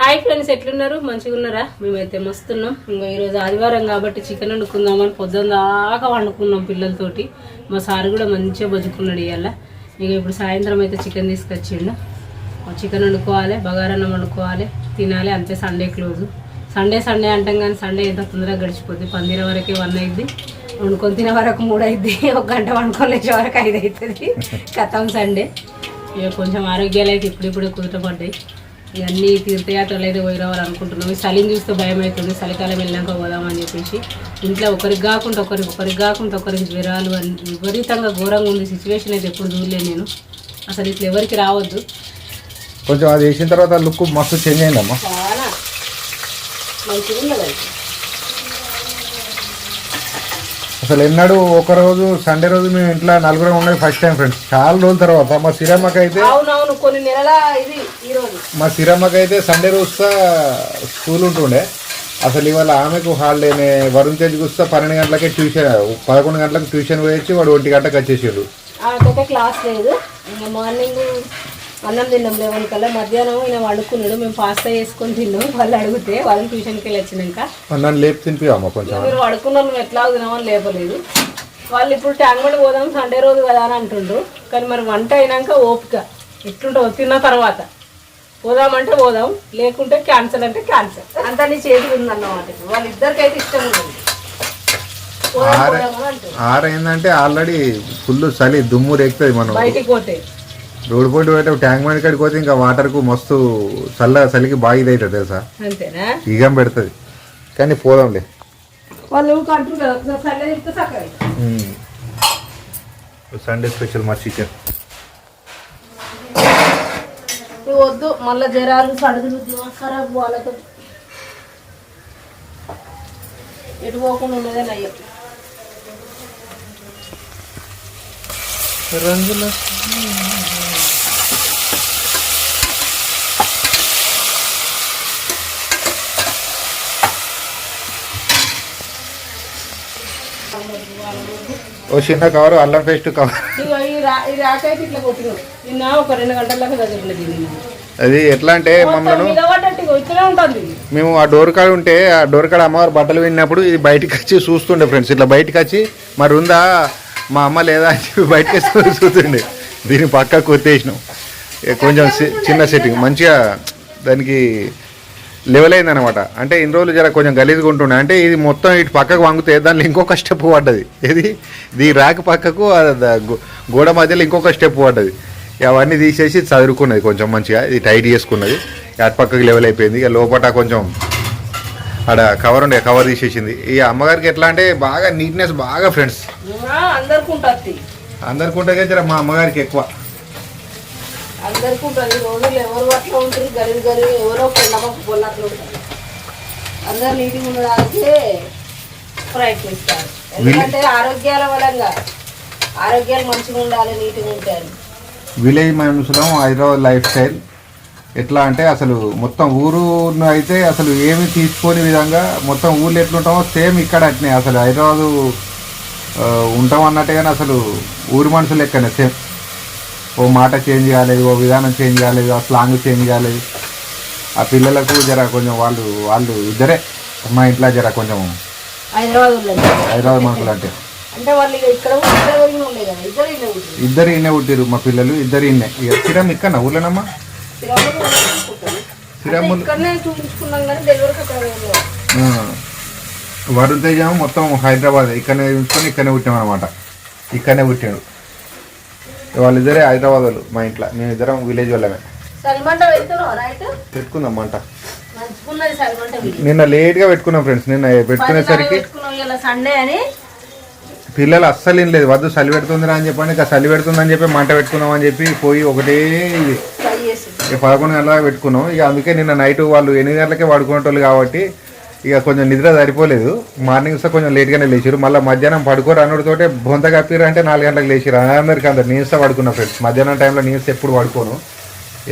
Hi friends ఎట్లున్నారు? మంచిగా ఉన్నారా మేమైతే మస్తున్నాం. ఇంకా ఈరోజు ఆదివారం కాబట్టి చికెన్ వండుకుందామని పొద్దున్న దాకా వండుకున్నాం పిల్లలతోటి. మా సార్ కూడా మంచిగా బతుకున్నాడు ఇవాళ ఇక ఇప్పుడు సాయంత్రం అయితే చికెన్ తీసుకొచ్చిండు. చికెన్ వండుకోవాలి బగారన్నం వండుకోవాలి తినాలి అంతే సండే క్లోజ్. సండే సండే అంటాం కానీ సండే ఎంత తొందరగా గడిచిపోద్ది. పందిర వరకే వన్ అయింది వండుకొని తినే వరకు మూడు అయింది ఒక గంట వండుకొని లేచే వరకు ఐదు అవుతుంది కథం సండే. ఇక కొంచెం ఆరోగ్యాలు అయితే ఇప్పుడిప్పుడు కుదుటపడ్డాయి ఇవన్నీ తీర్థయాత్రలు అయితే పోయి రావాలనుకుంటున్నాం ఈ చలిని చూస్తే భయం అవుతుంది చలికాలం వెళ్ళాక పోదామని చెప్పేసి. ఇంట్లో ఒకరికి కాకుండా ఒకరికి ఒకరికి కాకుండా ఒకరికి జ్వరాలు విపరీతంగా ఘోరంగా ఉంది. సిచ్యువేషన్ అయితే ఎప్పుడు చూడలేదు నేను. అసలు ఇట్లా ఎవరికి రావద్దు. కొంచెం అది వేసిన తర్వాత లుక్ మస్తు చేంజ్ అయిందమ్మా. చాలా మంచిగా ఉన్నది అది. అసలు ఎన్నడూ ఒక రోజు సండే రోజు మేము ఇంట్లో నలుగురం ఉండేది ఫస్ట్ టైం ఫ్రెండ్స్ చాలా రోజుల తర్వాత మా సిరమ్మకి అయితే అవునవును కొన్ని నెలల ఇది ఈరోజు మా సిరమ్మకి అయితే సండే రోజు స్కూల్ ఉంటుండే. అసలు ఇవాళ ఆమెకు హాలిడేనే వరుణ్ తేజ్ కూస్తా పన్నెండు గంటలకే ట్యూషన్ పదకొండు గంటలకు ట్యూషన్ పోయొచ్చి వాడు ఒంటి గంటకు వచ్చేసాడు. క్లాస్ లేదు. మార్నింగ్ అన్నం తిన్నాం లెవెన్ కల్లా. మధ్యాహ్నం ఈయన వండుకున్నాడు. మేము పాస్తా చేసుకొని తిన్నాం. వాళ్ళు అడిగితే వాళ్ళని ట్యూషన్కి వెళ్ళి వచ్చినాక నన్ను లేపు తినిపివమ్మా కొంచెం. మీరు పడుకున్న నువ్వు ఎట్లా తినామని లేపలేదు. వాళ్ళు ఇప్పుడు ట్యాంక్ బండ్ పోదాం సండే రోజు కదా అని అంటుండ్రు. కానీ మరి వంట అయినాక ఓపిక. ఎట్లుంటుందో తిన్న తర్వాత. పోదామంటే పోదాం లేకుంటే క్యాన్సల్ అంటే క్యాన్సల్ అంతా నీ చేతికి ఉందన్నమాట వాళ్ళిద్దరికైతే ఇష్టం ఉంటుంది పోదాం ఆరే ఏంటంటే ఆల్రెడీ ఫుల్ చలి దుమ్ము రేగుతుంది మనం బయటికి పోతే. రోడ్డు పోటీ పోతే ట్యాంక్ బండ్ కాడికి పోతే ఇంకా వాటర్కు మస్తు చల్ల చలికి బాగా ఇది అవుతుంది తెలుసా? అంతేనా? ఈగం పెడుతుంది. కానీ పోదాంలే. వాళ్ళు సండే స్పెషల్ మా చికెన్. వద్దు మళ్ళీ జ్వరాలు సడుగులు ఖరాబ్ వాళ్ళతో. ఎటు పోకుండా ఉన్నదే నయ్యం రంగుల ఓ చిన్న కవర్ అల్లం పేస్ట్ కవర్. అది ఎట్లా అంటే మమ్మల్ని మేము ఆ డోర్ కాడ ఉంటే ఆ డోర్ కాడ అమ్మవారు బట్టలు విన్నప్పుడు ఇది బయటికి వచ్చి చూస్తుండే ఫ్రెండ్స్. ఇట్లా బయటికి వచ్చి మరి ఉందా? మా అమ్మ లేదా? అని చెప్పి బయటకి వచ్చి చూస్తుండే. దీని పక్క కొత్తేసినాం కొంచెం చిన్న సెట్టింగ్ మంచిగా దానికి లెవెల్ అయిందనమాట అంటే ఇన్ని రోజులు జర కొంచెం గలీజ్గా ఉంటుండే. అంటే ఇది మొత్తం ఇటు పక్కకు వంగితే దానిలో ఇంకొక స్టెప్ పడ్డది. ఇది ఇది రాక పక్కకు ద- గోడ మధ్యలో ఇంకొక స్టెప్ పడ్డది. అవన్నీ తీసేసి చదువుకున్నది కొంచెం మంచిగా. ఇది టైట్ చేసుకున్నది. అటు పక్కకు లెవెల్ అయిపోయింది. ఇక లోపల కొంచెం ఆడ కవర్ ఉండే కవర్ తీసేసింది. ఈ అమ్మగారికి ఎట్లా అంటే బాగా నీట్నెస్ బాగా ఫ్రెండ్స్ అందరికి ఉంటుంది మా అమ్మగారికి ఎక్కువ. అందరికి ఉంటుంది రోజులు ఎవరు అట్లా ఉంటుంది గరీబ్ గరీబ్ ఎవరో నమ్మకం పొల్లట్లు ఉంటుంది అందరు నీటిగా ఉండడానికి ప్రయత్నిస్తారు. ఎందుకంటే ఆరోగ్యాల వలంగా ఆరోగ్యాలు మంచిగా ఉండాలి నీట్గా ఉంటాయి విలేజ్ మనుషులం హైదరాబాద్ లైఫ్ స్టైల్ ఎట్లా అంటే అసలు మొత్తం ఊరు అయితే అసలు ఏమి తీసుకోని విధంగా మొత్తం ఊర్లో ఎట్లుంటామో సేమ్ ఇక్కడ అట్నే. అసలు హైదరాబాదు ఉంటాం అన్నట్టుగానే అసలు ఊరి మనుషులు లెక్కనే సేమ్. ఓ మాట చేంజ్ కాలేదు ఓ విధానం చేంజ్ కాలేదు ఆ స్లాంగ్ చేంజ్ కాలేదు ఆ పిల్లలకు జర కొంచెం వాళ్ళు వాళ్ళు ఇద్దరే. మా ఇంట్లో జర కొంచెం హైదరాబాద్ మనుషులు అంటే. ఇద్దరు ఇన్నే పుట్టిరు మా పిల్లలు ఇద్దరు ఇన్నే ఇక స్థిరం ఇక్కడ ఊర్లోనమ్మా? వరుణ్ తేజ మొత్తం హైదరాబాద్ ఇక్కడనే చూసుకొని ఇక్కడనే పుట్టాం అనమాట ఇక్కడనే పుట్టాడు. వాళ్ళిద్దరే హైదరాబాద్ వాళ్ళు మా ఇంట్లో. మేము ఇద్దరం విలేజ్ వాళ్ళమే. పెట్టుకుందాం మంట. నిన్న లేట్గా పెట్టుకున్నాం ఫ్రెండ్స్ నిన్న పెట్టుకునేసరికి పెట్టుకున్నాం ఇలా సండే అని. పిల్లలు అస్సలు ఏం లేదు. వద్దు చలి పెడుతుందిరా అని చెప్పండి ఇక చలి పెడుతుందని చెప్పి మంట పెట్టుకుందాం అని చెప్పి పోయి ఒకటే ఇది. పదకొండు గంటలకు పెట్టుకున్నాం. ఇక అందుకే నిన్న నైట్ వాళ్ళు ఎనిమిది గంటలకే పడుకునేటోళ్ళు కాబట్టి ఇక కొంచెం నిద్ర సరిపోలేదు. మార్నింగ్ సార్ కొంచెం లేట్గానే లేచారు మళ్ళీ మధ్యాహ్నం పడుకోరు అన్నుడితోటే బొంత కప్పిరు అంటే నాలుగు గంటలకు లేచారు అందరికి అందరు నీస్తా పడుకున్నా ఫ్రెండ్స్. మధ్యాహ్నం టైంలో నీస్ ఎప్పుడు పడుకోను.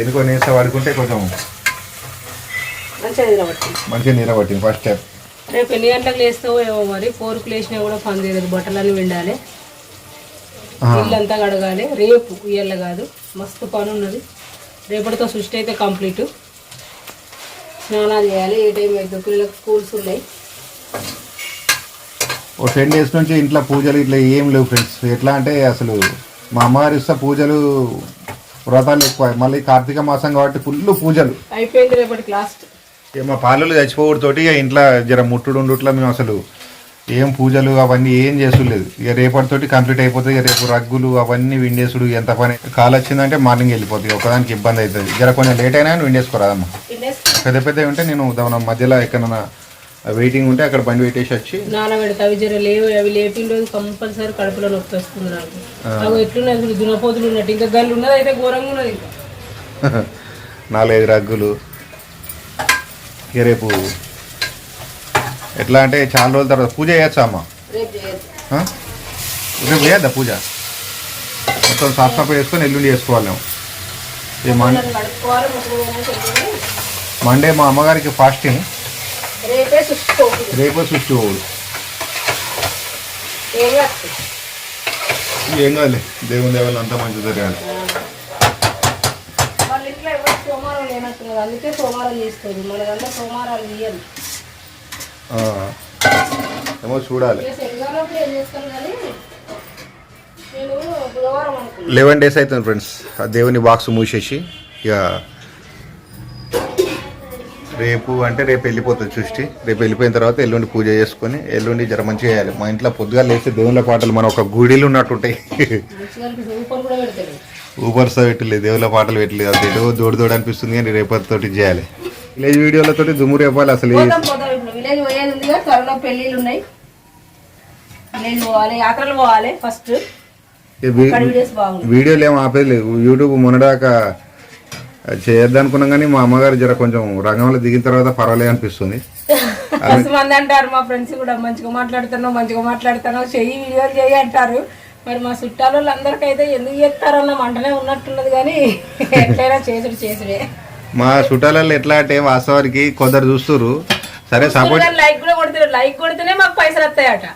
ఎందుకో నీస్తా పడుకుంటే కొంచెం మంచిగా నీర పట్టింది ఫస్ట్ టైం. రేపు ఎన్ని గంటలకు లేస్తావో ఏమో మరి. ఫోర్కి లేచినా కూడా పని చేయలేదు. బట్టలన్నీ విండాలి. ఇల్లంతా కడగాలి. రేపు ఇయ్యాల కాదు. మస్తు పని ఉన్నది రేపటితో సృష్టి అయితే కంప్లీట్. స్నానాలు చేయాలి. ఏ టైం అయితే పిల్లలకు స్కూల్స్ ఉన్నాయి. ఓ టెన్ డేస్ నుంచి ఇంట్లో పూజలు ఇట్లా ఏం లేవు ఫ్రెండ్స్. ఎట్లా అంటే అసలు మా అమ్మగారు ఇస్తే పూజలు వ్రతాలు ఎక్కువ. మళ్ళీ కార్తీక మాసం కాబట్టి ఫుల్ పూజలు. అయిపోయింది రేపటికి లాస్ట్ మా పాలలు చచ్చిపోవడంతోటి ఇక ఇంట్లో జర ముట్టుడు ఉండుట్లా మేము అసలు ఏం పూజలు అవన్నీ ఏం చేసులేదు ఇక రేపటితోటి కంప్లీట్ అయిపోతుంది ఇక రేపు రగ్గులు అవన్నీ విండేసుడు ఎంత పని. కాలు వచ్చిందంటే మార్నింగ్ వెళ్ళిపోతుంది ఒకదానికి ఇబ్బంది అవుతుంది. జర కొంచెం లేట్ అయినా విండేసుకోరాదమ్మా పెద్ద పెద్దవి ఉంటే నేను దాని మధ్యలో ఎక్కడన్నా వెయిటింగ్ ఉంటే అక్కడ బండి పెట్టేసి వచ్చి నానబెడితే అవి జర లేవు అవి లేపిన రోజు కంపల్సరీ కడుపులో నొప్పి వస్తుంది నాకు అవి ఎట్లున్నది అసలు దునపోతులు ఉన్నట్టు ఇంకా గల్లు ఉన్నది అయితే ఘోరంగా ఉన్నది నాలుగైదు రగ్గులు. ఇక రేపు ఎట్లా అంటే చాలా రోజుల తర్వాత పూజ చేయొచ్చా అమ్మ? రేపు చేయద్దా పూజ? మొత్తం సాఫ్ సఫాయి చేసుకొని ఎల్లుండి చేసుకోవాలి మేము. మండే మా అమ్మగారికి ఫాస్టింగ్. రేపే చూసుకోవాలి రేపు పోవుడు ఏం కాదు కాదులే దేవుని దేవాలి అంతా మంచి జరగాలి. వాళ్ళ ఇంట్లో ఎవరు సోమవారం లేనట్టున్నారు. అందుకే సోమవారం చేస్తుంది మనదంతా సోమవారాలు తీయాలి ఆ. ఏమో చూడాలి. లెవెన్ డేస్ అవుతుంది ఫ్రెండ్స్. ఆ దేవుని బాక్స్ మూసేసి ఇక రేపు అంటే రేపు వెళ్ళిపోతుంది సృష్టి. రేపు వెళ్ళిపోయిన తర్వాత ఎల్లుండి పూజ చేసుకొని ఎల్లుండి జర మంచిగా చేయాలి. మా ఇంట్లో పొద్దుగా లేస్తే దేవుళ్ళ పాటలు మన ఒక గుడిలు ఉన్నట్టుంటాయి. ఊబర్స్ పెట్టలేదు దేవుళ్ళ పాటలు పెట్టలేదు. అది ఏదో దోడు దోడు అనిపిస్తుంది కానీ రేపటితోటి చేయాలి. విలేజ్ వీడియోలతోటి దుమ్ము రేపాలి అసలు ఈ- పోతాం పోతాం ఇప్పుడు విలేజ్ పోయేది ఉందిగా త్వరలో పెళ్ళిళ్ళు ఉన్నాయి. విలేజ్ పోవాలి యాత్రలు పోవాలి ఫస్ట్. వీడియోలు ఏం ఆపేయలేదు యూట్యూబ్ మొన్నదాకా చేయొద్దనుకున్నాం కానీ మా అమ్మగారు జర కొంచెం రంగంలో దిగిన తర్వాత పర్వాలేదు అనిపిస్తుంది. మంది అంటారు మా ఫ్రెండ్స్ కూడా మంచిగా మాట్లాడుతున్నావు మంచిగా మాట్లాడుతున్నావు చెయ్యి వీడియోలు చేయి అంటారు. మరి మా చుట్టాల వాళ్ళందరికైతే ఎందుకు చేస్తారన్న మంటనే ఉన్నట్టున్నది కానీ ఎట్లయినా చేసుడు చేసుడే. మా చుట్టాలలో ఎట్లా అంటే వాస్తవానికి కొందరు చూస్తున్నారు సరే సపోర్ట్ లైక్ కూడా కొడుతున్నారు. లైక్ కొడితేనే మాకు పైసలు వస్తాయట.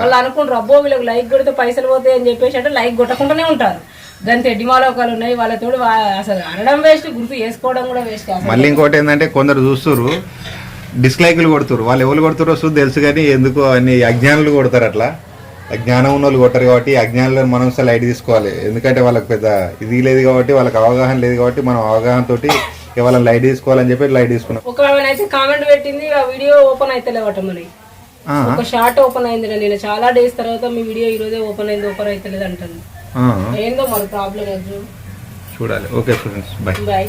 వాళ్ళు అనుకుంటారు అబ్బో వీళ్ళకి లైక్ కొడితే పైసలు పోతాయి అని చెప్పేసి అంటే లైక్ కొట్టకుండానే ఉంటారు. దాని తెడ్డి మాలోకాలు ఉన్నాయి వాళ్ళతో అసలు అనడం వేస్ట్ గుర్తు చేసుకోవడం కూడా వేస్ట్ మళ్ళీ ఇంకోటి ఏంటంటే కొందరు చూస్తున్నారు డిస్లైకులు కొడుతురు వాళ్ళు ఎవరు కొడుతురో చూసి తెలుసు కానీ ఎందుకు అన్ని అజ్ఞానులు కొడతారు అట్లా? అజ్ఞానం ఉన్న వాళ్ళు కొట్టారు కాబట్టి అజ్ఞానులను మనం అసలు లైట్ తీసుకోవాలి. ఎందుకంటే వాళ్ళకి పెద్ద ఇది లేదు కాబట్టి వాళ్ళకి అవగాహన లేదు కాబట్టి మనం అవగాహన తోటి వాళ్ళని లైట్ తీసుకోవాలని చెప్పి లైట్ తీసుకున్నాం. ఒక అయితే కామెంట్ పెట్టింది ఆ వీడియో ఓపెన్ అవుతలేవట మరి. ఆ, ఒక షార్ట్ ఓపెన్ అయింది నేను చాలా డేస్ తర్వాత మీ వీడియో ఈ రోజే ఓపెన్ అయింది ఓపెన్ అవుతలేదు అంటుంది. ఆ, ఏందో మరి ప్రాబ్లం చూడాలి. Okay students bye bye